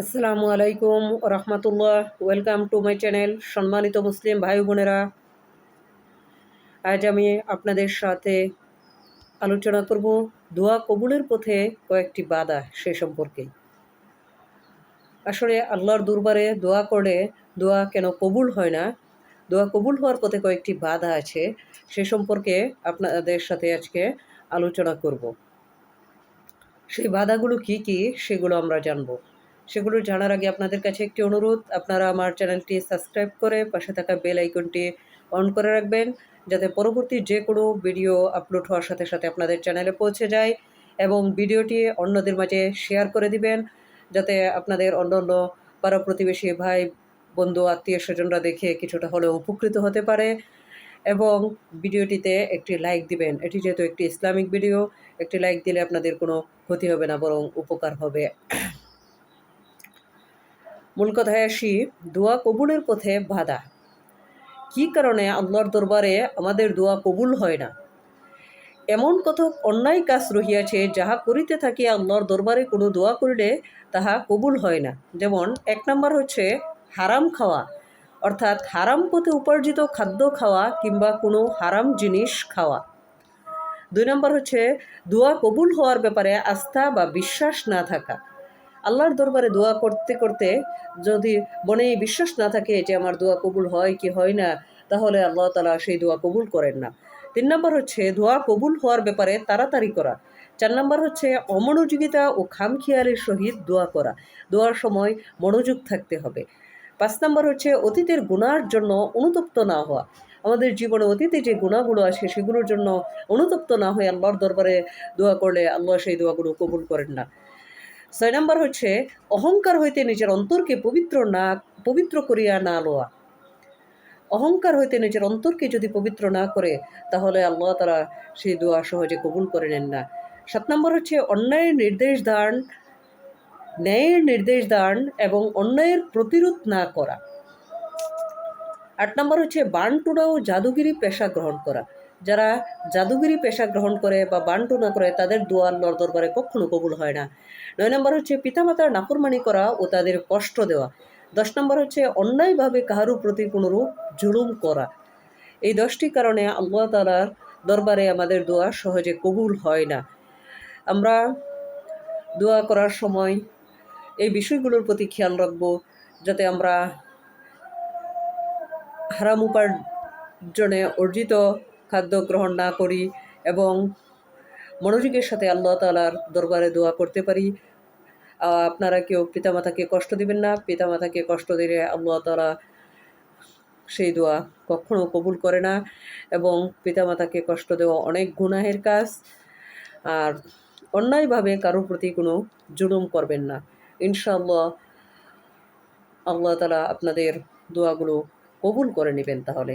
আসসালামু আলাইকুম রহমতুল্লাহ। ওয়েলকাম টু মাই চ্যানেল সম্মানিত মুসলিম ভাই বোনেরা। আজ আমি আপনাদের সাথে আলোচনা করব দোয়া কবুলের পথে কয়েকটি বাধা সে সম্পর্কে। আসলে আল্লাহর দরবারে দোয়া করলে দোয়া কেন কবুল হয় না? দোয়া কবুল হওয়ার পথে কয়েকটি বাধা আছে, সে সম্পর্কে আপনাদের সাথে আজকে আলোচনা করব। সেই বাধাগুলো কি কি সেগুলো আমরা জানব। সেগুলো জানার আগে আপনাদের কাছে একটি অনুরোধ। আপনারা আমার চ্যানেলটি সাবস্ক্রাইব করে পাশে থাকা বেল আইকনটি অন করে রাখবেন, যাতে পরবর্তী যে কোনো ভিডিও আপলোড হওয়ার সাথে সাথে আপনাদের চ্যানেলে পৌঁছে যায় এবং ভিডিওটি অন্যদের মাঝে শেয়ার করে দিবেন, যাতে আপনাদের অন্য অন্য পাড়া প্রতিবেশী ভাই, বন্ধু, আত্মীয় স্বজনরা দেখে কিছুটা হলেও উপকৃত হতে পারে এবং ভিডিওটিতে একটি লাইক দিবেন। এটি যেহেতু একটি ইসলামিক ভিডিও, একটি লাইক দিলে আপনাদের কোনো ক্ষতি হবে না, বরং উপকার হবে। মূল কথায় আসি দোয়া কবুলের পথে বাধা। কি কারণে আল্লাহর দরবারে আমাদের দোয়া কবুল হয় না? এমন কত অন্যায় কাজ রহিয়াছে, যাহা করিতে থাকি আল্লাহর দরবারে কোনো দোয়া করিলে তাহা কবুল হয় না। যেমন, এক নম্বর হচ্ছে হারাম খাওয়া, অর্থাৎ হারাম পথে উপার্জিত খাদ্য খাওয়া কিংবা কোনো হারাম জিনিস খাওয়া। দুই নম্বর হচ্ছে দোয়া কবুল হওয়ার ব্যাপারে আস্থা বা বিশ্বাস না থাকা। আল্লাহর দরবারে দোয়া করতে করতে যদি মনে বিশ্বাস না থাকে যে আমার দোয়া কবুল হয় কি হয় না, তাহলে আল্লাহ তালা সেই দোয়া কবুল করেন না। তিন নম্বর হচ্ছে দোয়া কবুল হওয়ার ব্যাপারে তাড়াতাড়ি করা। চার নম্বর হচ্ছে অমনোযোগিতা ও খামখিয়ালের সহিত দোয়া করা। দোয়ার সময় মনোযোগ থাকতে হবে। পাঁচ নম্বর হচ্ছে অতীতের গুণার জন্য অনুতপ্ত না হওয়া। আমাদের জীবনে অতীতে যে গুণাগুলো আছে সেগুলোর জন্য অনুতপ্ত না হয়ে আল্লাহর দরবারে দোয়া করলে আল্লাহ সেই দোয়াগুলো কবুল করেন না। ছয় নম্বর হচ্ছে, অহংকার হইতে নিজের অন্তরকে পবিত্র না, পবিত্র করিয়া না লওয়া। অহংকার হইতে নিজের অন্তরকে যদি পবিত্র না করে, তাহলে আল্লাহ তারা সেই দোয়া সহজে কবুল করে নেন না। সাত নম্বর হচ্ছে, অন্যায়ের নির্দেশ দান, ন্যায়ের নির্দেশ দান এবং অন্যায়ের প্রতিরোধ না করা। আট নম্বর হচ্ছে বানটুনা ও জাদুগিরি পেশা গ্রহণ করা। যারা জাদুগিরি পেশা গ্রহণ করে বা বানটুনা করে, তাদের দোয়ার লর দরবারে কখনো কবুল হয় না। নয় নম্বর হচ্ছে পিতামাতার নাফরমানি করা ও তাদের কষ্ট দেওয়া। দশ নম্বর হচ্ছে অন্যায়ভাবে কাহারু প্রতি কোনোরূপ জুলুম করা। এই দশটি কারণে আল্লাহ তালার দরবারে আমাদের দোয়া সহজে কবুল হয় না। আমরা দোয়া করার সময় এই বিষয়গুলোর প্রতি খেয়াল রাখব, যাতে আমরা হারাম উপার্জনে অর্জিত খাদ্য গ্রহণ না করি এবং মনোযোগের সাথে আল্লাহ তালার দরবারে দোয়া করতে পারি। আপনারা কেউ পিতামাতাকে কষ্ট দিবেন না। পিতামাতাকে কষ্ট দিলে আল্লাহ তালা সেই দোয়া কখনো কবুল করে না এবং পিতামাতাকে কষ্ট দেওয়া অনেক গুনাহের কাজ। আর অন্যায়ভাবে কারোর প্রতি কোনো জুলুম করবেন না। ইনশাআল্লাহ আল্লাহ তালা আপনাদের দোয়াগুলো কবুল করে নেবেন তাহলে।